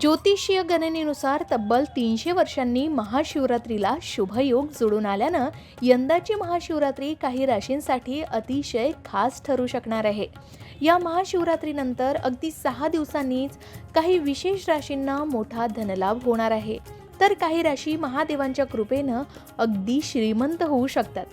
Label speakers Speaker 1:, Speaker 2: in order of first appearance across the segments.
Speaker 1: ज्योतिषीय गणनेनुसार तब्बल तीनशे वर्षांनी महाशिवरात्रीला शुभयोग जुळून आल्यानं यंदाची महाशिवरात्री काही राशींसाठी अतिशय खास ठरू शकणार आहे. या महाशिवरात्रीनंतर अगदी सहा दिवसांनीच काही विशेष राशींना मोठा धनलाभ होणार आहे. तर काही राशी महादेवांच्या कृपेनं अगदी श्रीमंत होऊ शकतात.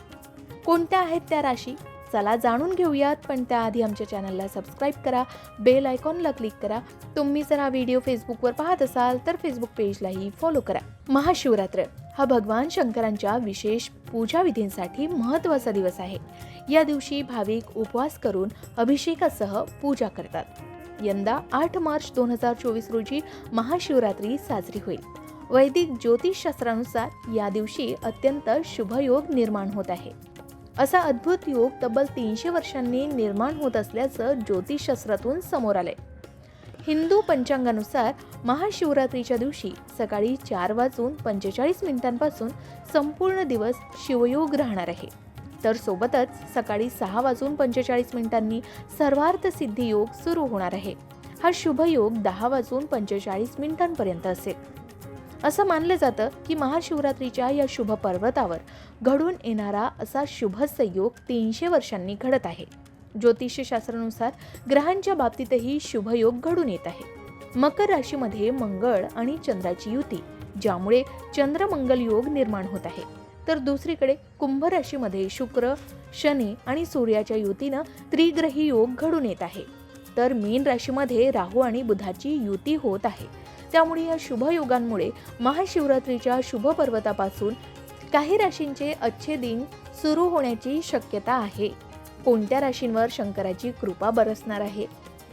Speaker 1: कोणत्या आहेत त्या राशी? चला जाणून घेऊयात पण त्याआधी आमच्या चॅनलला सबस्क्राईब करा बेल आयकॉनला क्लिक करा. तुम्ही जर हा व्हिडिओ फेसबुकवर पाहत असाल तर फेसबुक पेजलाही फॉलो करा. महाशिवरात्र हा भगवान शंकरांच्या विशेष पूजाविधींसाठी महत्त्वाचा दिवस आहे. या दिवशी भाविक उपवास करून अभिषेकासह पूजा करतात. यंदा आठ मार्च दोन हजार चोवीस रोजी महाशिवरात्री साजरी होईल. वैदिक ज्योतिषशास्त्रानुसार या दिवशी अत्यंत शुभयोग निर्माण होत आहे. असा अद्भुत योग तब्बल तीनशे वर्षांनी निर्माण होत असल्याचं ज्योतिषशास्त्रातून समोर आलंय. हिंदू पंचांगानुसार महाशिवरात्रीच्या दिवशी सकाळी चार वाजून पंचेचाळीस मिनिटांपासून संपूर्ण दिवस शिवयोग राहणार आहे. तर सोबतच सकाळी सहा वाजून पंचेचाळीस मिनिटांनी सर्वार्थ सिद्धी योग सुरू होणार आहे. हा शुभयोग दहा वाजून पंचेचाळीस मिनिटांपर्यंत असेल. असं मानलं जातं की महाशिवरात्रीच्या या शुभ पर्वतावर घडून येणारा असा शुभ संयोग तीनशे वर्षांनी घडत आहे. ज्योतिषशास्त्रानुसार ग्रहांच्या बाबतीतही शुभयोग घडून येत आहे. मकर राशीमध्ये मंगळ आणि चंद्राची युती ज्यामुळे चंद्रमंगल योग निर्माण होत आहे. तर दुसरीकडे कुंभ राशीमध्ये शुक्र शनी आणि सूर्याच्या युतीनं त्रिग्रही योग घडून येत आहे. तर मीन राशीमध्ये राहू आणि बुधाची युती होत आहे. त्यामुळे या शुभ योगांमुळे महाशिवरात्रीच्या शुभ पर्वतापासून काही राशींचे अच्छे दिन सुरू होण्याची शक्यता आहे. कोणत्या राशींवर शंकराची कृपा बरसणार आहे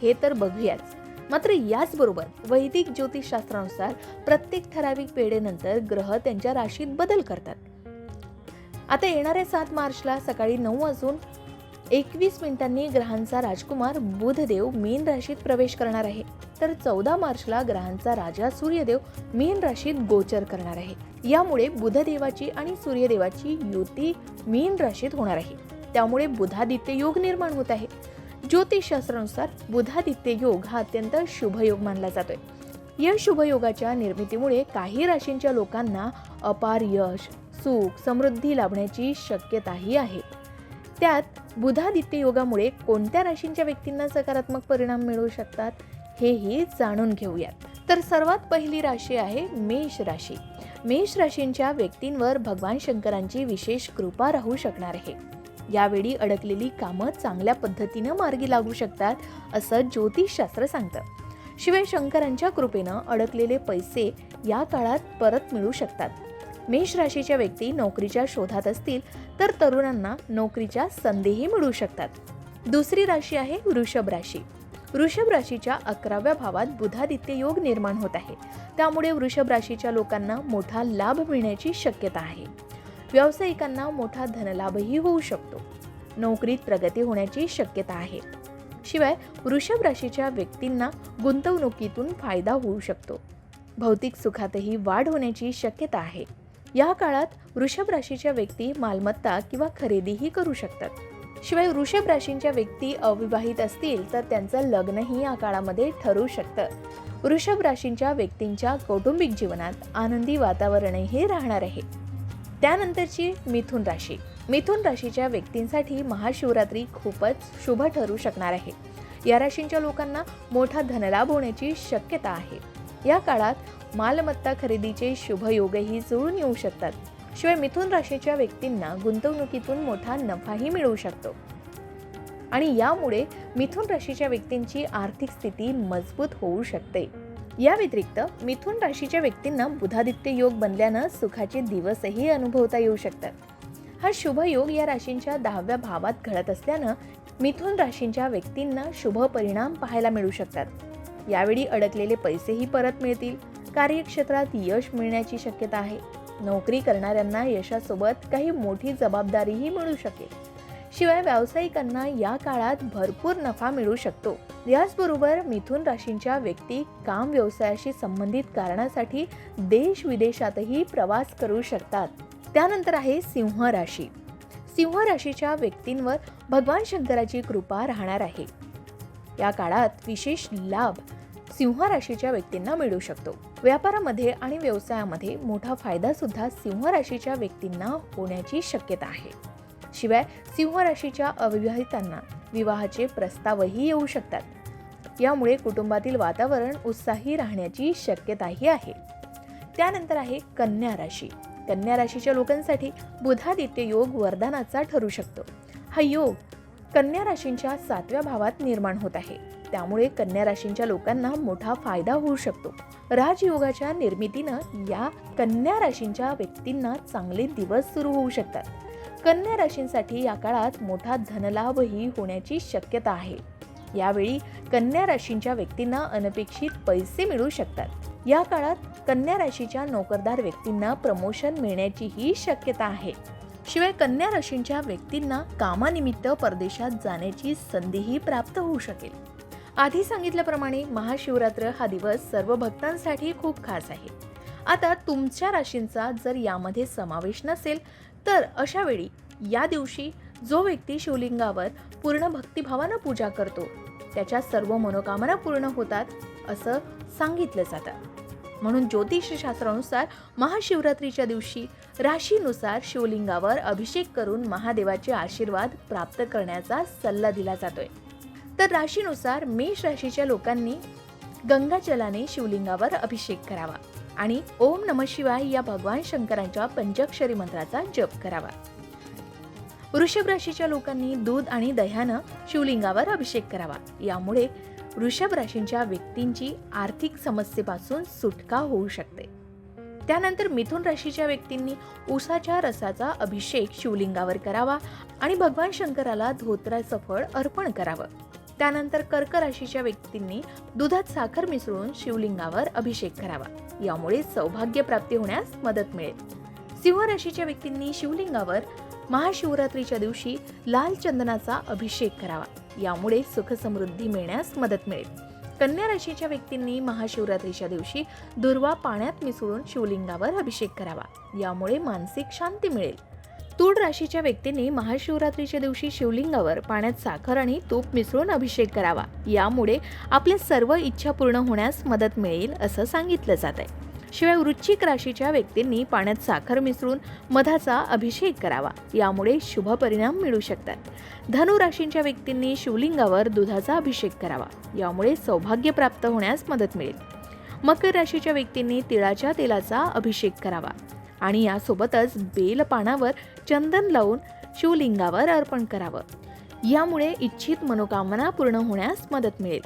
Speaker 1: हे तर बघूयाच. मात्र याचबरोबर वैदिक ज्योतिषशास्त्रानुसार प्रत्येक ठराविक वेळेनंतर ग्रह त्यांच्या राशीत बदल करतात. आता येणाऱ्या सात मार्चला सकाळी नऊ वाजून एकवीस मिनिटांनी ग्रहांचा राजकुमार बुधदेव मीन राशीत प्रवेश करणार आहे. तर चौदा मार्चला ग्रहांचा राजा सूर्यदेव मीन राशीत गोचर करणार आहे. यामुळे बुधदेवाची आणि सूर्यदेवाची युती मीन राशीत होणार आहे. त्यामुळे बुधादित्य योग निर्माण होत आहे. ज्योतिषशास्त्रानुसार बुधादित्य योग हा अत्यंत शुभ योग मानला जातोय. या शुभयोगाच्या निर्मितीमुळे काही राशींच्या लोकांना अपार यश सुख समृद्धी लाभण्याची शक्यताही आहे. त्यात बुधादित्य योगामुळे कोणत्या राशींच्या व्यक्तींना सकारात्मक परिणाम मिळू शकतात हेही जाणून घेऊयात. तर सर्वात पहिली राशी आहे मेष राशी. मेष राशींच्या व्यक्तींवर भगवान शंकरांची विशेष कृपा राहू शकणार आहे. यावेळी अडकलेली कामं चांगल्या पद्धतीनं मार्गी लागू शकतात असं ज्योतिषशास्त्र सांगतं. शिवाय शंकरांच्या कृपेनं अडकलेले पैसे या काळात परत मिळू शकतात. मेष राशीच्या व्यक्ती नोकरीच्या शोधात असतील तर तरुणांना नोकरीच्या संधीही मिळू शकतात. दुसरी राशी आहे वृषभ राशी. वृषभ राशीच्या अकराव्या भावात बुधादित्य योग निर्माण होत आहे. त्यामुळे वृषभ राशीच्या लोकांना मोठा लाभ मिळण्याची शक्यता आहे. व्यावसायिकांना मोठा धनलाभही होऊ शकतो. नोकरीत प्रगती होण्याची शक्यता आहे. शिवाय वृषभ राशीच्या व्यक्तींना गुंतवणुकीतून फायदा होऊ शकतो. भौतिक सुखातही वाढ होण्याची शक्यता आहे. या काळात वृषभ राशीच्या व्यक्ती मालमत्ता किंवा खरेदीही करू शकतात. शिवाय वृषभ राशींच्या व्यक्ती अविवाहित असतील तर त्यांचं लग्नही या काळामध्ये ठरू शकतं. वृषभ राशींच्या व्यक्तींच्या कौटुंबिक जीवनात आनंदी वातावरणही राहणार आहे. त्यानंतरची मिथुन राशी. मिथुन राशीच्या व्यक्तींसाठी महाशिवरात्री खूपच शुभ ठरू शकणार आहे. या राशींच्या लोकांना मोठा धनलाभ होण्याची शक्यता आहे. या काळात मालमत्ता खरेदीचे शुभ योगही जुळून येऊ शकतात. शिवाय मिथुन राशीच्या व्यक्तींना गुंतवणुकीतून मोठा नफाही मिळू शकतो. आणि यामुळे मिथुन राशीच्या व्यक्तींची आर्थिक स्थिती मजबूत होऊ शकते. या व्यतिरिक्त मिथुन राशीच्या व्यक्तींना बुधादित्य योग बनल्यानं सुखाचे दिवसही अनुभवता येऊ शकतात. हा शुभ योग या राशींच्या दहाव्या भावात घडत असल्यानं मिथुन राशींच्या व्यक्तींना शुभ परिणाम पाहायला मिळू शकतात. यावेळी अडकलेले पैसेही परत मिळतील. कार्यक्षेत्रात यश मिळण्याची शक्यता आहे. नोकरी करणाऱ्यांना यशासोबत काही मोठी जबाबदारीही मिळू शकेल. शिवाय व्यावसायिकांना या काळात भरपूर नफा मिळू शकतो. याचबरोबर मिथुन राशींच्या व्यक्ती काम व्यवसायाशी संबंधित कारणासाठी देश विदेशातही प्रवास करू शकतात. त्यानंतर आहे सिंह राशी. सिंह राशीच्या व्यक्तींवर भगवान शंकराची कृपा राहणार आहे. या काळात विशेष लाभ सिंह राशीच्या व्यक्तींना मिळू शकतो. व्यापारामध्ये आणि व्यवसायामध्ये मोठा फायदा सुद्धा सिंह राशीच्या व्यक्तींना होण्याची शक्यता आहे. शिवाय सिंह राशीच्या अविवाहितांना विवाहाचे प्रस्तावही येऊ शकतात. यामुळे कुटुंबातील वातावरण उत्साही राहण्याची शक्यताही आहे. त्यानंतर आहे कन्या राशी. कन्या राशीच्या लोकांसाठी बुधादित्य योग वरदानाचा ठरू शकतो. हा योग कन्या राशींच्या सातव्या भावात निर्माण होत आहे. त्यामुळे कन्या राशींच्या लोकांना मोठा फायदा होऊ शकतो. राजयोगाच्या निर्मितीनं या कन्या राशींच्या व्यक्तींना चांगले दिवस सुरू होऊ शकतात. कन्या राशींसाठी या काळात मोठा धनलाभही होण्याची शक्यता आहे. यावेळी कन्या राशींच्या व्यक्तींना अनपेक्षित पैसे मिळू शकतात. या काळात कन्या राशीच्या नोकरदार व्यक्तींना प्रमोशन मिळण्याचीही शक्यता आहे. शिवाय कन्या राशींच्या व्यक्तींना कामानिमित्त परदेशात जाण्याची संधीही प्राप्त होऊ शकेल. आधी सांगितल्याप्रमाणे महाशिवरात्र हा दिवस सर्व भक्तांसाठी खूप खास आहे. आता तुमच्या राशींचा जर यामध्ये समावेश नसेल तर अशा वेळी या दिवशी जो व्यक्ती शिवलिंगावर पूर्ण भक्तिभावानं पूजा करतो त्याच्या सर्व मनोकामना पूर्ण होतात असं सांगितलं जातं. म्हणून ज्योतिषशास्त्रानुसार महाशिवरात्रीच्या दिवशी राशीनुसार शिवलिंगावर अभिषेक करून महादेवाचे आशीर्वाद प्राप्त करण्याचा सल्ला दिला जातोय. तर राशीनुसार मेष राशीच्या लोकांनी गंगाजलाने शिवलिंगावर अभिषेक करावा आणि ओम नम शिवाय या भगवान शंकरांच्या पंचाक्षरी मंत्राचा जप करावा. वृषभ राशीच्या लोकांनी दूध आणि दह्यानं शिवलिंगावर अभिषेक करावा. यामुळे वृषभ राशींच्या व्यक्तींची आर्थिक समस्येपासून सुटका होऊ शकते. त्यानंतर मिथुन राशीच्या व्यक्तींनी उसाच्या रसाचा अभिषेक शिवलिंगावर करावा आणि भगवान शंकराला धोत्राचं फळ अर्पण करावं. त्यानंतर कर्क राशीच्या व्यक्तींनी दुधात साखर मिसळून शिवलिंगावर अभिषेक करावा. यामुळे सौभाग्य प्राप्ती होण्यास मदत मिळेल. सिंह राशीच्या व्यक्तींनी शिवलिंगावर महाशिवरात्रीच्या दिवशी लाल चंदनाचा अभिषेक करावा. यामुळे सुखसमृद्धी मिळण्यास मदत मिळेल. कन्या राशीच्या व्यक्तींनी महाशिवरात्रीच्या दिवशी दुर्वा पाण्यात मिसळून शिवलिंगावर अभिषेक करावा. यामुळे मानसिक शांती मिळेल. तूळ राशीच्या व्यक्तींनी महाशिवरात्रीच्या दिवशी शिवलिंगावर पाण्यात साखर आणि तूप मिसळून अभिषेक करावा. यामुळे आपल्या सर्व इच्छा पूर्ण होण्यास मदत मिळेल असं सांगितलं जात आहे शिवाय वृश्चिक राशीच्या व्यक्तींनी पाण्यात साखर मिसळून मधाचा अभिषेक करावा. यामुळे शुभ परिणाम मिळू शकतात. धनु राशींच्या व्यक्तींनी शिवलिंगावर दुधाचा अभिषेक करावा. यामुळे सौभाग्य प्राप्त होण्यास मदत मिळेल. मकर राशीच्या व्यक्तींनी तिळाच्या तेलाचा अभिषेक करावा. आणि यासोबतच बेलपानावर चंदन लावून शिवलिंगावर अर्पण करावं. यामुळे इच्छित मनोकामना पूर्ण होण्यास मदत मिळेल.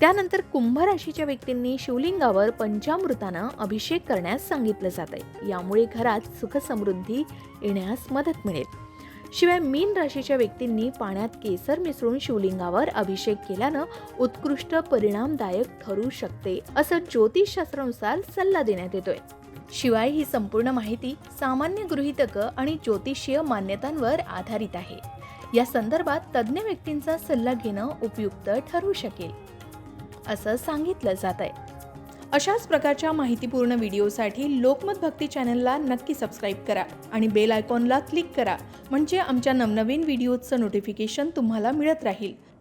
Speaker 1: त्यानंतर कुंभ राशीच्या व्यक्तींनी शिवलिंगावर पंचामृतानं अभिषेक करण्यास सांगितलं जात आहे यामुळे घरात सुखसमृद्धी येण्यास मदत मिळेल. शिवाय मीन राशीच्या व्यक्तींनी पाण्यात केसर मिसळून शिवलिंगावर अभिषेक केल्यानं उत्कृष्ट परिणामदायक ठरू शकते असं ज्योतिषशास्त्रानुसार सल्ला देण्यात येतोय. शिवाय ही संपूर्ण माहिती सामान्य गृहितकं आणि ज्योतिषीय मान्यतांवर आधारित आहे. या संदर्भात तज्ज्ञ व्यक्तींचा सल्ला घेणं उपयुक्त ठरू शकेल असं सांगितलं जात आहे. अशाच प्रकारच्या माहितीपूर्ण व्हिडिओसाठी लोकमत भक्ती चॅनलला नक्की सबस्क्राईब करा आणि बेल आयकॉनला क्लिक करा म्हणजे आमच्या नवनवीन व्हिडिओचं नोटिफिकेशन तुम्हाला मिळत राहील.